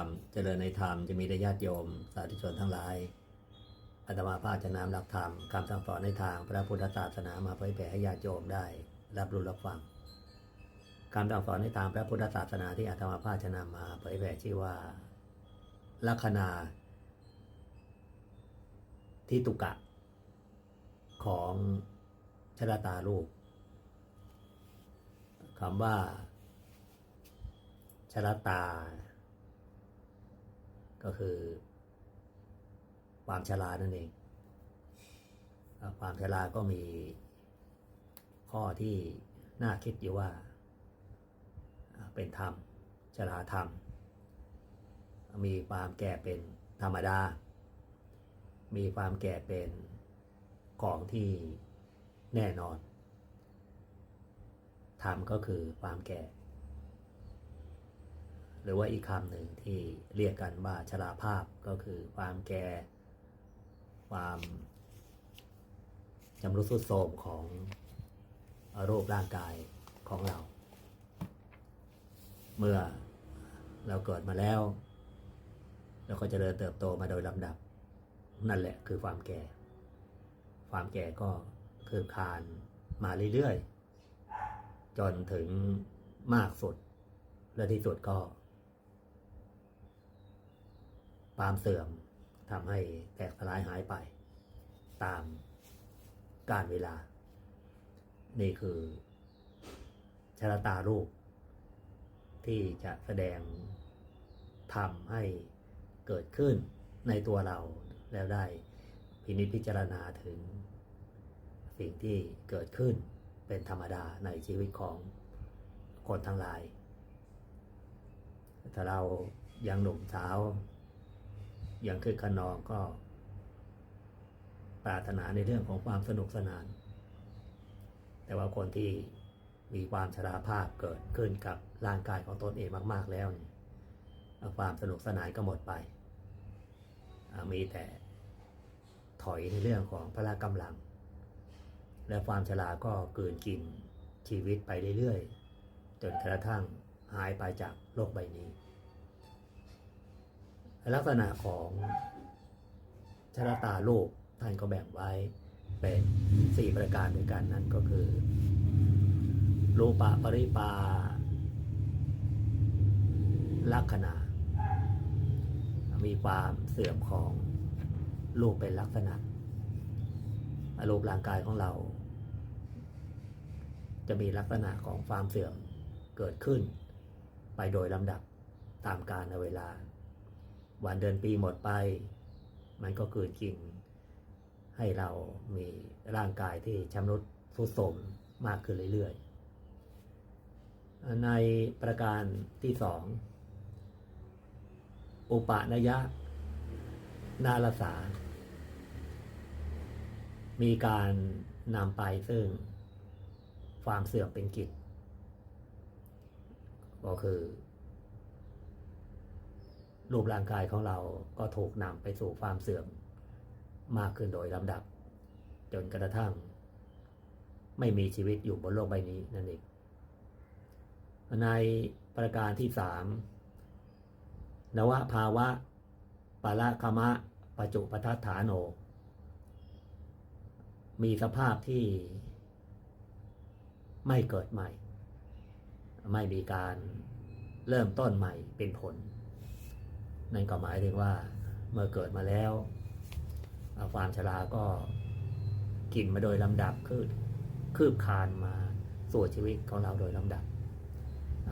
ความเจริญในธรรมจะมีได้ญาติโยม สาธุชนทั้งหลายอาตมาภาพจะนำหลักธรรมคำสั่งสอนในทางพระพุทธศาสนามาเผยแผ่ให้ญาติโยมได้ รับรู้รับฟังคำสั่งสอนในทางพระพุทธศาสนาที่อาตมาภาพจะนำมาเผยแผ่ชื่อว่าลัคนาทิตุกะ ของชรตาลูกคำว่าชรตา ก็คือ ความชรานั่นเอง ความชราก็มีข้อที่น่าคิดอยู่ว่าอ่า เป็นธรรมชราธรรม มีความแก่เป็นธรรมดา มีความแก่เป็นของที่แน่นอนธรรมก็คือความแก่ หรือว่าอีกคำหนึ่งที่เรียกกันว่าชราภาพก็คือความแก่ ความจำรุดทรุดโทมของโรคร่างกายของเรา เมื่อเราเกิดมาแล้วเราก็จะเริญเติบโตมาโดยลำดับ นั่นแหละคือความแก่ ความแก่ก็คือคานมาเรื่อยๆ จนถึงมากสุดและที่สุดก็ ความเสื่อมทำให้แตกสลายหายไป ตามกาลเวลา นี่คือชะตารูป ที่จะแสดงทำให้เกิดขึ้นในตัวเราแล้วได้พินิจพิจารณาถึงสิ่งที่เกิดขึ้นเป็นธรรมดาในชีวิตของคนทั้งหลาย ถ้าเรายังหนุ่มสาว อยังคือขนองก็ ปรารถนาในเรื่องของความสนุกสนาน แต่ว่าคนที่มีความชราภาพเกิดขึ้นกับร่างกายของตนเองมาก ๆ แล้วเนี่ยความสนุกสนานก็หมดไป มีแต่ถอยในเรื่องของพละกำลัง และความชราก็เกินกินชีวิตไปเรื่อยๆ จนกระทั่งหายไปจากโลกใบนี้ ลักษณะของชรตาโลกท่านก็แบ่งไว้เป็นสี่ประการด้วยกันนั่นก็คือรูปะปริปา ลักษณะ มีความเสื่อมของรูปเป็นลักษณะอารูปร่างกายของเรา จะมีลักษณะของความเสื่อมเกิดขึ้น ไปโดยลำดับตามกาลเวลา วันเดือนปีหมดไป มันก็เกิดกินให้เรามีร่างกายที่ชำรุดทรุดโทรมมากขึ้นเรื่อยๆ ในประการที่สองอุปนยะ นาลสา มีการนำไปซึ่งความเสื่อมเป็นกิจ ก็คือ รูปร่างกายของเราก็ถูกนำไปสู่ความเสื่อมมากขึ้นโดยลำดับ จนกระทั่ง ไม่มีชีวิตอยู่บนโลกใบนี้นั่นเองในประการที่สามนวภาวะปะละคมะปจุปทัฏฐานโน มีสภาพที่ไม่เกิดใหม่ ไม่มีการเริ่มต้นใหม่เป็นผล นั่นก็หมายถึงว่าเมื่อเกิดมาแล้ว ความชราก็กินมาโดยลำดับคือคืบคานมาสู่ชีวิตของเราโดยลำดับ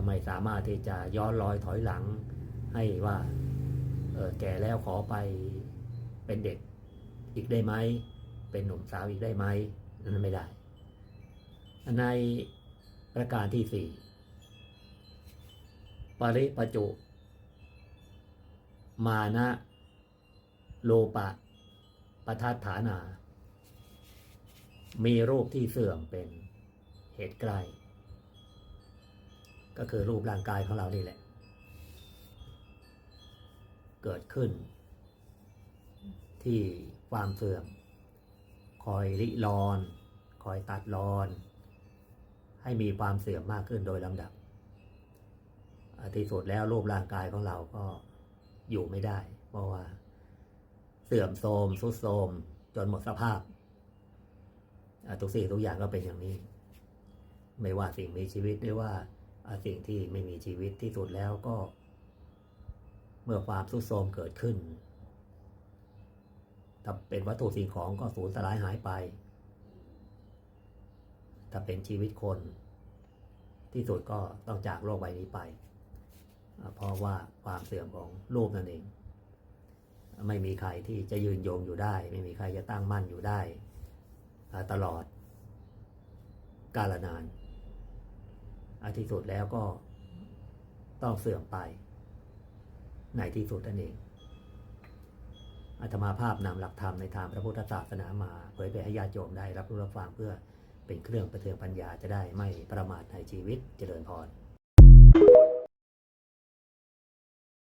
ไม่สามารถที่จะย้อนรอยถอยหลังให้ว่าเออแก่แล้วขอไปเป็นเด็กอีกได้ไหม เป็นหนุ่มสาวอีกได้ไหมนั้นไม่ได้ ในประการที่สี่ปริปจุ มานะ โลปะปทัฏฐานา มีรูปที่เสื่อมเป็นเหตุใกล้ ก็คือรูปร่างกายของเรานี่แหละ เกิดขึ้น ที่ความเสื่อม คอยริรอน คอยตัดรอน ให้มีความเสื่อมมากขึ้นโดยลำดับอ่าที่สุดแล้วรูปร่างกายของเราก็ อยู่ไม่ได้ เพราะว่า เสื่อมโทรมทรุดโทรมจนหมดสภาพทุกสิ่งทุกอย่างก็เป็นอย่างนี้ ไม่ว่าสิ่งมีชีวิตหรือว่าสิ่งที่ไม่มีชีวิตที่สุดแล้วก็ เมื่อความทรุดโทรมเกิดขึ้นถ้าเป็นวัตถุสิ่งของก็สูญสลายหายไป ถ้าเป็นชีวิตคน ที่สุดก็ต้องจากโลกใบนี้ไป เพราะว่าความเสื่อมของรูปนั่นเอง ไม่มีใครที่จะยืนยงอยู่ได้ ไม่มีใครจะตั้งมั่นอยู่ได้ ตลอดกาลนานอาที่สุดแล้วก็ต้องเสื่อมไปในที่สุดนั่นเองอาตมาภาพนำหลักธรรมในทางพระพุทธศาสนามาเผยแผ่ให้ญาติโยมได้รับรู้รับฟังเพื่อเป็นเครื่องประเทืองปัญญาจะได้ไม่ประมาทในชีวิตเจริญพร